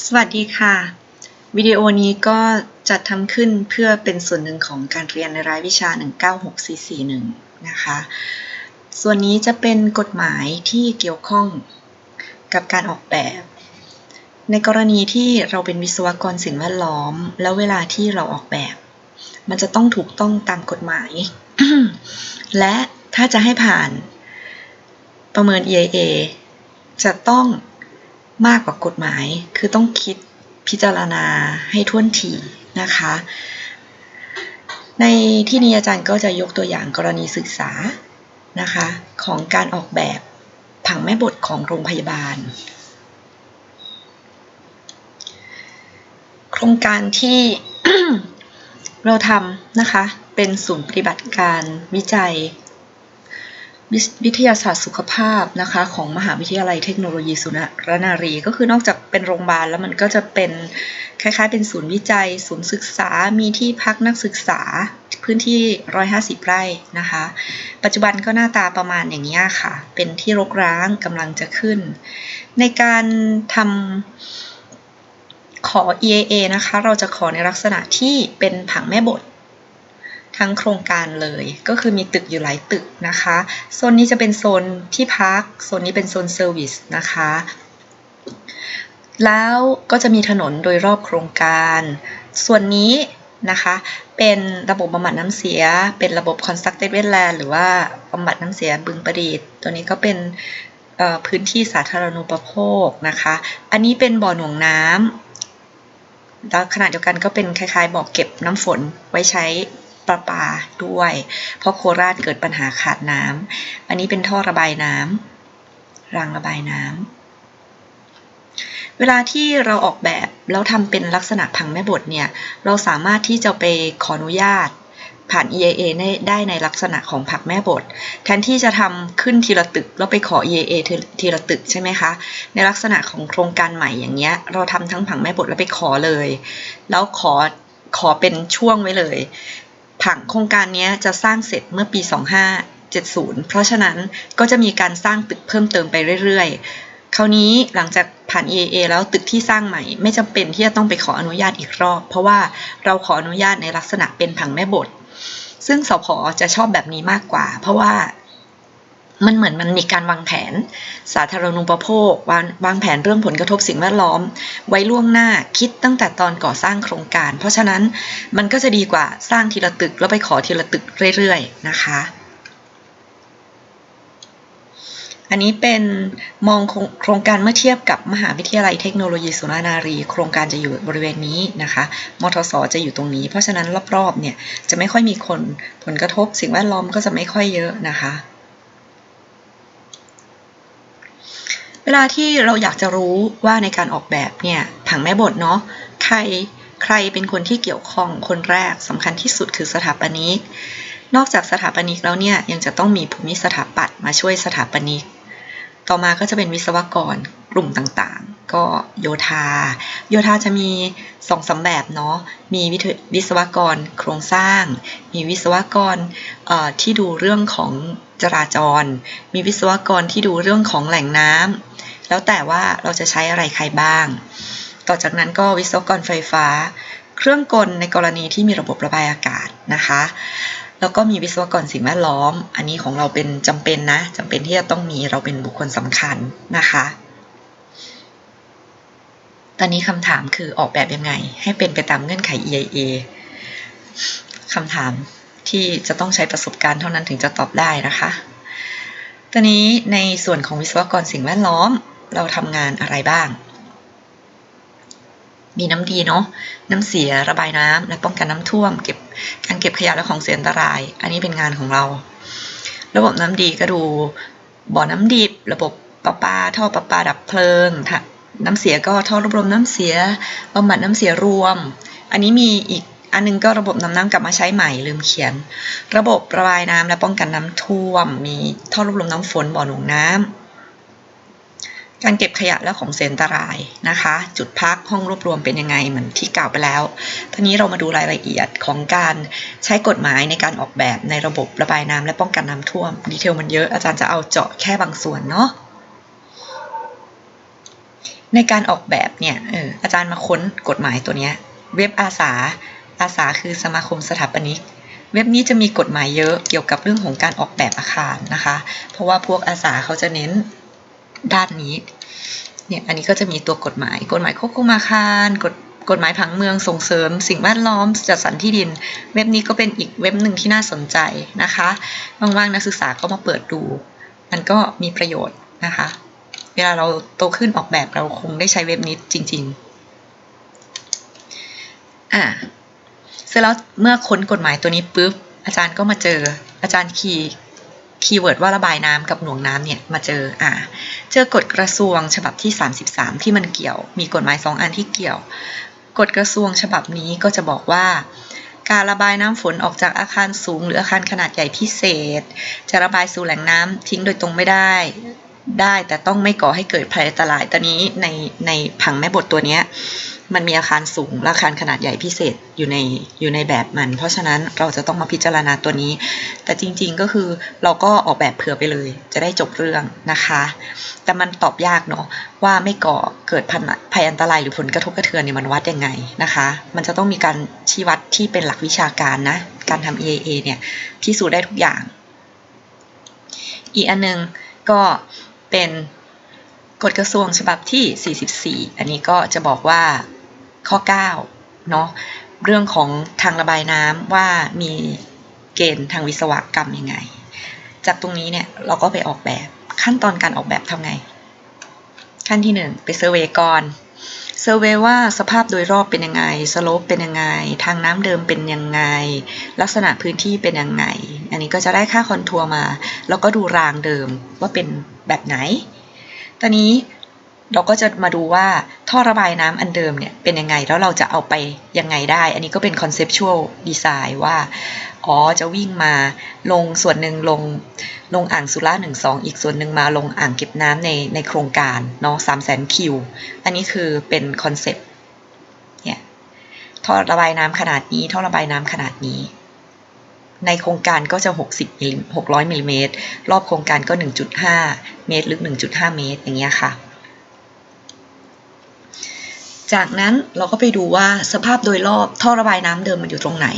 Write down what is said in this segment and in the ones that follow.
สวัสดีค่ะ วิดีโอนี้ก็จัดทำขึ้นเพื่อเป็นส่วนหนึ่งของการเรียนในรายวิชา 196441 นะคะ ส่วนนี้จะเป็นกฎหมายที่เกี่ยวข้องกับการออกแบบ ในกรณีที่เราเป็นวิศวกรสิ่งแวดล้อม แล้วเวลาที่เราออกแบบ มันจะต้องถูกต้องตามกฎหมาย และถ้าจะให้ผ่านประเมิน EIA จะต้อง มากกว่ากฎหมาย คือต้องคิดพิจารณาให้ท่วนทีนะคะ ในที่นี้อาจารย์ก็จะยกตัวอย่างกรณีศึกษานะคะของการออกแบบผังแม่บทของโรงพยาบาล โครงการที่เราทำนะคะเป็นศูนย์ปฏิบัติการวิจัย วิทยาศาสตร์สุขภาพนะคะของมหาวิทยาลัยเทคโนโลยีสุนทรนารี ก็คือนอกจากเป็นโรงพยาบาลแล้วมันก็จะเป็นคล้ายๆ เป็นศูนย์วิจัย ศูนย์ศึกษา มีที่พักนักศึกษาพื้นที่ 150 ไร่นะคะ ปัจจุบันก็หน้าตาประมาณอย่างนี้ค่ะ เป็นที่รกร้างกำลังจะขึ้น ในการทำขอ EAA นะคะ เราจะขอในลักษณะที่เป็นผังแม่บท ทั้งโครงการเลย ก็คือมีตึกอยู่หลายตึกนะคะ โซนนี้จะเป็นโซนที่พัก โซนนี้เป็นโซนเซอร์วิสนะคะ แล้วก็จะมีถนนโดยรอบโครงการ ส่วนนี้นะคะเป็นระบบบำบัดน้ำเสีย เป็นระบบ constructed wetland หรือว่าบำบัดน้ำเสียบึงประดิษฐ์ ตัวนี้ก็เป็นพื้นที่สาธารณูปโภคนะคะ อันนี้เป็นบ่อหน่วงน้ำแล้วขณะเดียวกันก็เป็นคล้ายๆบ่อเก็บน้ำฝนไว้ใช้ ประปาด้วย เพราะโคราชเกิดปัญหาขาดน้ำอันนี้เป็นท่อระบายน้ำรางระบายน้ำเวลาที่เราออกแบบแล้วทำเป็นลักษณะผังแม่บทเนี่ย เราสามารถที่จะไปขออนุญาตผ่าน EIA ได้ในลักษณะของผักแม่บท แทนที่จะทำขึ้นทีละตึกแล้วไปขอ EIA ทีละตึกใช่ไหมคะ ในลักษณะของโครงการใหม่อย่างเงี้ย เราทำทั้งผังแม่บทแล้วไปขอเลย แล้วขอขอเป็นช่วงไว้เลย ผังโครงการนี้จะสร้างเสร็จเมื่อปี 2570 เพราะฉะนั้นก็จะมีการสร้างตึกเพิ่มเติมไปเรื่อยๆ คราวนี้หลังจากผ่าน EAA แล้วตึกที่สร้างใหม่ ไม่จำเป็นที่จะต้องไปขออนุญาตอีกรอบ เพราะว่าเราขออนุญาตในลักษณะเป็นผังแม่บท ซึ่งสพจะชอบแบบนี้มากกว่า เพราะว่า มันเหมือนมันมีการวางแผน สาธารณูปโภควางวางแผนเรื่องผลกระทบสิ่งแวดล้อม ไว้ล่วงหน้าคิดตั้งแต่ตอนก่อสร้างโครงการ เพราะฉะนั้นมันก็จะดีกว่าสร้างทีละตึกแล้วไปขอทีละตึกเรื่อยๆนะคะ อันนี้เป็นมองโครงการเมื่อเทียบกับมหาวิทยาลัยเทคโนโลยีสุรานารี โครงการจะอยู่บริเวณนี้นะคะมทสจะอยู่ตรงนี้ เพราะฉะนั้นรอบๆเนี่ยจะไม่ค่อยมีคนผลกระทบสิ่งแวดล้อมก็จะไม่ค่อยเยอะนะคะ เวลาที่เราอยากจะรู้ว่าในการออกแบบเนี่ยผังแม่บทเนาะใครใครเป็นคนที่เกี่ยวข้องคนแรกสำคัญที่สุดคือสถาปนิก นอกจากสถาปนิกแล้วเนี่ยยังจะต้องมีภูมิสถาปัตย์มาช่วยสถาปนิก ต่อมาก็จะเป็นวิศวกรกลุ่มต่างๆ ก็โยธา โยธาจะมีสองสาแบบเนาะ มีวิศวกรโครงสร้าง มีวิศวกรที่ดูเรื่องของจราจร มีวิศวกรที่ดูเรื่องของแหล่งน้ำ แล้วแต่ว่าเราจะใช้อะไรใครบ้าง ต่อจากนั้นก็วิศวกรไฟฟ้า เครื่องกลในกรณีที่มีระบบระบายอากาศนะคะ แล้วก็มีวิศวกรสิ่งแวดล้อม อันนี้ของเราเป็นจำเป็นนะจำเป็นที่จะต้องมีเราเป็นบุคคลสำคัญนะคะ ตอนนี้คำถามคือออกแบบยังไง ให้เป็นไปตามเงื่อนไข EIA คำถามที่จะต้องใช้ประสบการณ์เท่านั้นถึงจะตอบได้นะคะตอนนี้ในส่วนของวิศวกรสิ่งแวดล้อม เราทำงานอะไรบ้าง มีน้ำดีเนาะน้ำเสียระบายน้ำและป้องกันน้ำท่วม เก็บการเก็บขยะและของเสียอันตราย อันนี้เป็นงานของเรา ระบบน้ำดีก็ดูบ่อน้ำดิบ ระบบประปาท่อประปาดับเพลิงน้ำเสียก็ท่อรวบรวมน้ำเสียบำบัดน้ำเสียรวม อันนี้มีอีกอันนึงก็ระบบนำน้ำกลับมาใช้ใหม่ลืมเขียน ระบบระบายน้ำและป้องกันน้ำท่วม มีท่อรวบรวมน้ำฝนบ่อหนุนน้ำ การเก็บขยะและของเสียอันตรายนะคะ จุดพักห้องรวบรวมเป็นยังไงเหมือนที่กล่าวไปแล้ว ทีนี้เรามาดูรายละเอียดของการใช้กฎหมายในการออกแบบในระบบระบายน้ำและป้องกันน้ำท่วม ดีเทลมันเยอะอาจารย์จะเอาเจาะแค่บางส่วนเนาะในการออกแบบเนี่ยอออาจารย์มาค้นกฎหมายตัวเนี้ยเว็บอาสา อาสาคือสมาคมสถาปนิกเว็บนี้จะมีกฎหมายเยอะเกี่ยวกับเรื่องของการออกแบบอาคารนะคะ เพราะว่าพวกอาสาเขาจะเน้น ด้านนี้ เนี่ยอันนี้ก็จะมีตัวกฎหมาย กฎหมายควบคุมอาคารกฎกฎหมายผังเมืองส่งเสริม สิ่งแวดล้อมจัดสรรที่ดิน เว็บนี้ก็เป็นอีกเว็บหนึ่งที่น่าสนใจนะคะว่างๆนักศึกษาก็มาเปิดดู มันก็มีประโยชน์นะคะ เวลาเราโตขึ้นออกแบบเราคงได้ใช้เว็บนี้จริง ๆ อ่าเสร็จแล้วเมื่อค้นกฎหมายตัวนี้ปุ๊บอาจารย์ก็มาเจออาจารย์คีย์ คีย์เวิร์ดว่าระบายน้ำกับหน่วงน้ำเนี่ยมาเจออ่าเจอกฎกระทรวงฉบับที่ 33 ที่มันเกี่ยว มีกฎหมาย 2 อันที่เกี่ยว กฎกระทรวงฉบับนี้ก็จะบอกว่า การระบายน้ำฝนออกจากอาคารสูง หรืออาคารขนาดใหญ่พิเศษ จะระบายสู่แหล่งน้ำทิ้งโดยตรงไม่ได้ได้แต่ต้องไม่ก่อให้เกิดภัยอันตรายตอนนี้ในในผังแม่บทตัวเนี้ย มันมีอาคารสูงอาคารขนาดใหญ่พิเศษอยู่ในอยู่ในแบบมัน เพราะฉะนั้นเราจะต้องมาพิจารณาตัวนี้ แต่จริงๆก็คือเราก็ออกแบบเผื่อไปเลย จะได้จบเรื่องนะคะ แต่มันตอบยากเนาะว่าไม่ก่อเกิดภัยอันตรายหรือผลกระทบกระเทือนเนี่ยมันวัดยังไงนะคะ มันจะต้องมีการชี้วัดที่เป็นหลักวิชาการนะ การทำ EAA เนี่ยพิสูจน์ได้ทุกอย่าง อีกอันนึงก็เป็นกฎกระทรวงฉบับที่ 44 อันนี้ก็จะบอกว่า ข้อ9เนาะเรื่องของทางระบายน้ำว่ามีเกณฑ์ทางวิศวกรรมยังไง จากตรงนี้เนี่ยเราก็ไปออกแบบขั้นตอนการออกแบบทำไง ขั้นที่ 1 ไปเซอร์เวยก่อนเซอร์เวว่าสภาพโดยรอบเป็นยังไง สโลปเป็นยังไง ทางน้ำเดิมเป็นยังไง ลักษณะพื้นที่เป็นยังไง อันนี้ก็จะได้ค่าคอนทัวร์มา แล้วก็ดูรางเดิมว่าเป็นแบบไหน ตอนนี้ เราก็จะมาดูว่าท่อระบายน้ำอันเดิมเนี่ยเป็นยังไง แล้วเราจะเอาไปยังไงได้ อันนี้ก็เป็น conceptual design ว่า อ๋อ จะวิ่งมาลงส่วนหนึ่งลงลงอ่างสุราหนึ่งสองอีกส่วนหนึ่งมาลงอ่างเก็บน้ำในในโครงการเนาะสามแสนคิว อันนี้คือเป็นคอนเซปต์เนี่ยท่อระบายน้ำขนาดนี้ท่อระบายน้ำขนาดนี้ ในโครงการก็จะ 60มิล600มิลลิเมตรรอบโครงการก็ 1.5 เมตรลึก 1.5 เมตร อย่างเงี้ยค่ะ จากนั้นเราก็ไปดูว่าสภาพโดยรอบท่อระบายน้ำเดิมมันอยู่ตรงไหน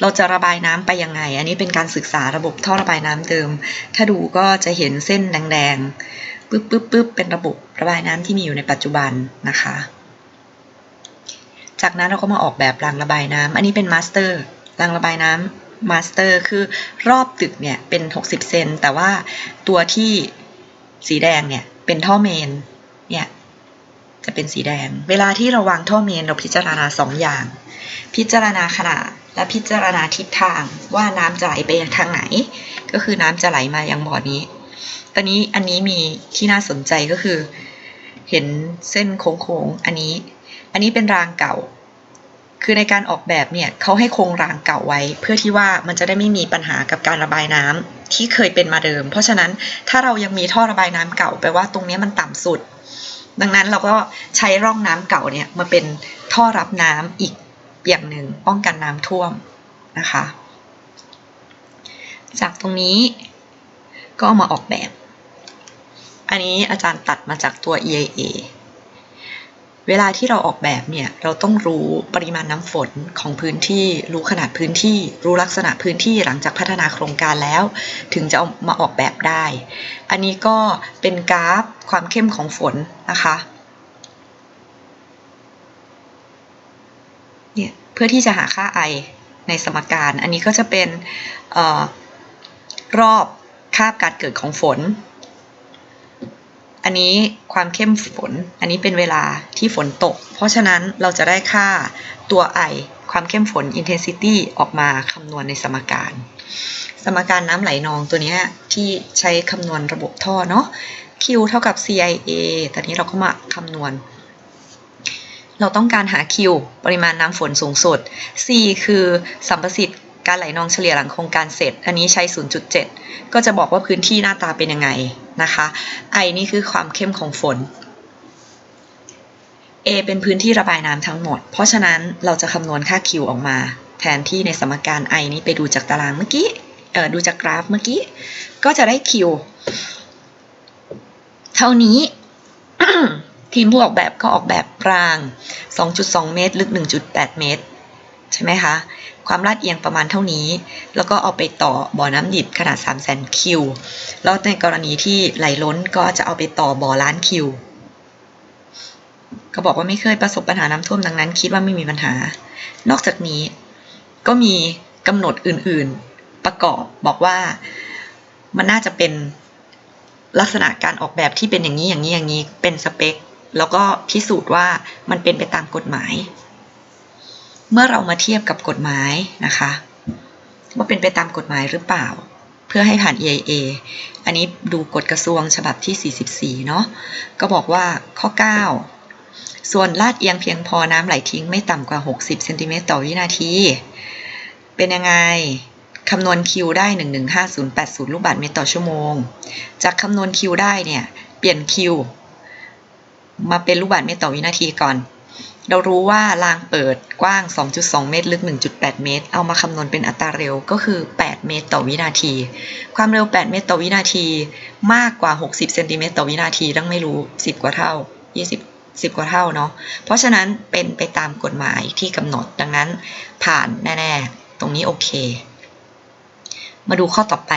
เราจะระบายน้ำไปยังไง อันนี้เป็นการศึกษาระบบท่อระบายน้ำเดิม ถ้าดูก็จะเห็นเส้นแดงๆปึ๊บปึ๊บปึ๊บเป็นระบบระบายน้ำที่มีอยู่ในปัจจุบันนะคะ จากนั้นเราก็มาออกแบบรางระบายน้ำอันนี้เป็นมาสเตอร์รางระบายน้ำมาสเตอร์คือรอบตึกเนี่ยเป็น 60 เซนแต่ว่าตัวที่สีแดงเนี่ยเป็นท่อเมนเนี่ย จะเป็นสีแดง เวลาที่เราวางท่อเมนเราพิจารณา2ออย่าง พิจารณาขนาดและพิจารณาทิศทางว่าน้ำจะไหลไปทางไหน ก็คือน้ำจะไหลมายังบ่อนี้ ตอนนี้อันนี้มีที่น่าสนใจก็คือ เห็นเส้นโค้งๆอันนี้ อันนี้เป็นรางเก่า คือในการออกแบบเนี่ยเขาให้คงรางเก่าไว้ เพื่อที่ว่ามันจะได้ไม่มีปัญหากับการระบายน้ำที่เคยเป็นมาเดิม เพราะฉะนั้นถ้าเรายังมีท่อระบายน้ำเก่าแปลว่าตรงนี้มันต่ำสุด ดังนั้นเราก็ใช้ร่องน้ำเก่าเนี่ยมาเป็นท่อรับน้ำอีกอย่างหนึ่งป้องกันน้ำท่วมนะคะ จากตรงนี้ก็มาออกแบบ อันนี้อาจารย์ตัดมาจากตัว EIA เวลาที่เราออกแบบเนี่ยเราต้องรู้ปริมาณน้ำฝนของพื้นที่ รู้ขนาดพื้นที่ รู้ลักษณะพื้นที่หลังจากพัฒนาโครงการแล้ว ถึงจะเอามาออกแบบได้ อันนี้ก็เป็นกราฟความเข้มของฝนนะคะเนี่ยเพื่อที่จะหาค่า i ในสมการ อันนี้ก็จะเป็นออรอบคาบการเกิดของฝน อันนี้ความเข้มฝน อันนี้เป็นเวลาที่ฝนตก เพราะฉะนั้นเราจะได้ค่าตัว i ความเข้มฝน intensity ออกมาคำนวณในสมการ สมการน้ำไหลนองตัวนี้ที่ใช้คำนวณระบบท่อเนาะ Q เท่ากับ CIA ตอนนี้เราก็มาคำนวณ เราต้องการหา Q ปริมาณน้ำฝนสูงสุด C คือสัมประสิทธิ์ การไหลนองเฉลี่ยหลังโครงการเสร็จ อันนี้ใช้ 0.7 ก็จะบอกว่าพื้นที่หน้าตาเป็นยังไงนะคะ I นี่คือความเข้มของฝน A เป็นพื้นที่ระบายน้ำทั้งหมด เพราะฉะนั้นเราจะคำนวณค่า Q ออกมา แทนที่ในสมการ I นี้ไปดูจากตารางเมื่อกี้เอ่อดูจากกราฟเมื่อกี้ ก็จะได้ Q เท่านี้ ทีมผู้ออกแบบก็ออกแบบราง 2.2 เมตร ลึก 1.8 เมตร ใช่ไหมคะ ความลาดเอียงประมาณเท่านี้ แล้วก็เอาไปต่อบ่อน้ำดิบขนาด 3 0 0 0 0 0 คิว แล้วในกรณีที่ไหลล้นก็จะเอาไปต่อบ่อล้านคิว ก็บอกว่าไม่เคยประสบปัญหาน้ำท่วมดังนั้น คิดว่าไม่มีปัญหา นอกจากนี้ก็มีกำหนดอื่นๆประกอบบอกว่ามันน่าจะเป็นลักษณะการออกแบบที่เป็นอย่างนี้อย่างนี้อย่างนี้เป็นสเปค แล้วก็พิสูจน์ว่ามันเป็นไปตามกฎหมาย เมื่อเรามาเทียบกับกฎหมายนะคะ ว่าเป็นไปตามกฎหมายหรือเปล่า เพื่อให้ผ่าน EIA อันนี้ดูกฎกระทรวงฉบับที่ 44 เนาะก็บอกว่าข้อ 9 ส่วนลาดเอียงเพียงพอน้ำไหลทิ้งไม่ต่ำกว่า 60เซนติเมตรต่อวินาที เป็นยังไงคำนวณคิวได้ 115,080 ลูกบาศก์เมตรต่อชั่วโมง จากคำนวณคิวได้เนี่ย เปลี่ยนคิวมาเป็นลูกบาศก์เมตรต่อวินาทีก่อน เรารู้ว่ารางเปิดกว้าง 2.2 เมตร ลึก 1.8 เมตร เอามาคำนวณเป็นอัตราเร็วก็คือ 8 เมตรต่อวินาที ความเร็ว 8 เมตรต่อวินาที มากกว่า 60 เซนติเมตรต่อวินาทีต้องไม่รู้ 10 กว่าเท่า 20 10 กว่าเท่าเนาะ เพราะฉะนั้นเป็นไปตามกฎหมายที่กำหนด ดังนั้นผ่านแน่ ๆ ตรงนี้โอเค มาดูข้อต่อไป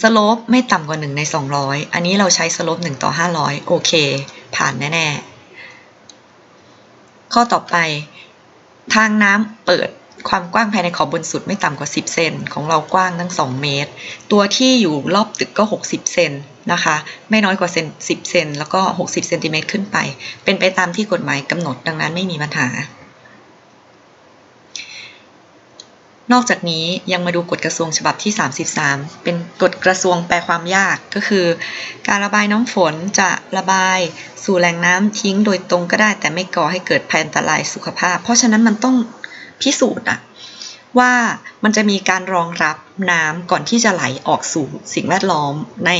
สโลปไม่ต่ำกว่า 1 ใน 200 อันนี้เราใช้สโลป1ต่อ 500 โอเค ผ่านแน่ ๆ ข้อต่อไป ทางน้ำเปิดความกว้างภายในขอบบนสุดไม่ต่ำกว่า 10 เซนของเรากว้างทั้ง 2 เมตร ตัวที่อยู่รอบตึกก็ 60 เซนนะคะ ไม่น้อยกว่าเซน10 เซนแล้วก็ 60 เซนติเมตรขึ้นไป เป็นไปตามที่กฎหมายกำหนดดังนั้นไม่มีปัญหา นอกจากนี้ยังมาดูกฎกระทรวงฉบับที่ 33 เป็นกฎกระทรวงแปลความยากก็คือ การระบายน้ำฝนจะระบายสู่แหล่งน้ำทิ้งโดยตรงก็ได้ แต่ไม่ก่อให้เกิดภัยอันตรายสุขภาพ เพราะฉะนั้นมันต้องพิสูจน์อะว่ามันจะมีการรองรับน้ำก่อนที่จะไหลออกสู่สิ่งแวดล้อมใน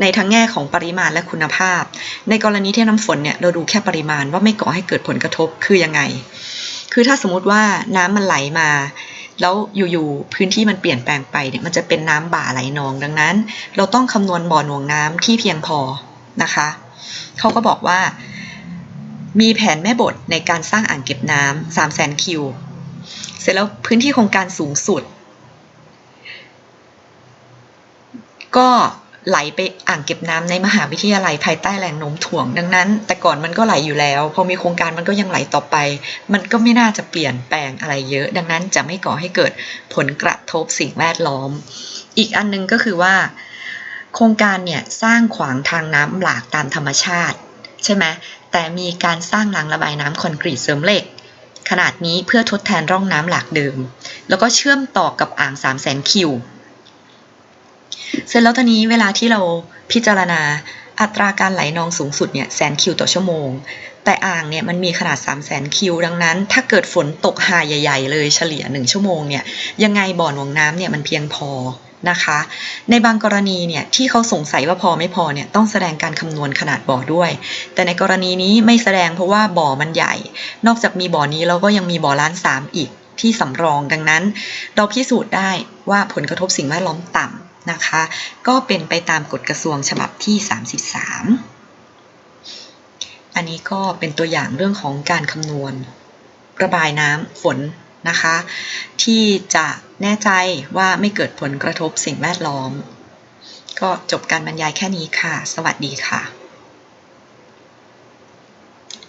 ในทั้งแง่ของปริมาณและคุณภาพ ในกรณีที่น้ำฝนเนี่ยเราดูแค่ปริมาณว่าไม่ก่อให้เกิดผลกระทบคือยังไง คือถ้าสมมติว่าน้ำมันไหลมา แล้วอยู่ๆพื้นที่มันเปลี่ยนแปลงไปเนี่ยมันจะเป็นน้ำบ่าไหลนอง ดังนั้น เราต้องคำนวณบ่อหน่วงน้ำที่เพียงพอนะคะเขาก็บอกว่า มีแผนแม่บทในการสร้างอ่างเก็บน้ำสามแสนคิว เสร็จแล้วพื้นที่โครงการสูงสุด ก็ ไหลไปอ่างเก็บน้ำในมหาวิทยาลัยภายใต้แรงโน้มถ่วงดังนั้น แต่ก่อนมันก็ไหลอยู่แล้ว พอมีโครงการมันก็ยังไหลต่อไป มันก็ไม่น่าจะเปลี่ยนแปลงอะไรเยอะ ดังนั้นจะไม่ก่อให้เกิดผลกระทบสิ่งแวดล้อม อีกอันนึงก็คือว่า โครงการเนี่ยสร้างขวางทางน้ำหลากตามธรรมชาติ ใช่ไหมแต่มีการสร้างรางระบายน้ำคอนกรีตเสริมเหล็กขนาดนี้เพื่อทดแทนร่องน้ำหลากเดิม แล้วก็เชื่อมต่อกับอ่าง3 0 0 0 0 0 คิว เสร็จแล้วตอนนี้เวลาที่เราพิจารณาอัตราการไหลนองสูงสุดเนี่ยแสนคิวต่อชั่วโมง แต่อ่างเนี่ยมันมีขนาด 3 0 0 0 0 0คิว ดังนั้น ถ้าเกิดฝนตกหาใหญ่ ๆ เลยเฉลี่ย 1 ชั่วโมงเนี่ยยังไงบ่อหน่วงน้ำเนี่ยมันเพียงพอนะคะ ในบางกรณีเนี่ยที่เขาสงสัยว่าพอไม่พอเนี่ยต้องแสดงการคำนวณขนาดบ่อด้วย แต่ในกรณีนี้ไม่แสดงเพราะว่าบ่อมันใหญ่ นอกจากมีบ่อนี้เราก็ยังมีบ่อล้านสามอีกที่สำรองดังนั้น เราพิสูจน์ได้ว่าผลกระทบสิ่งแวดล้อมต่ำ นะคะ ก็เป็นไปตามกฎกระทรวงฉบับที่ 33 อันนี้ก็เป็นตัวอย่างเรื่องของการคำนวณ ระบายน้ำฝนนะคะ ที่จะแน่ใจว่าไม่เกิดผลกระทบสิ่งแวดล้อม ก็จบการบรรยายแค่นี้ค่ะ สวัสดีค่ะ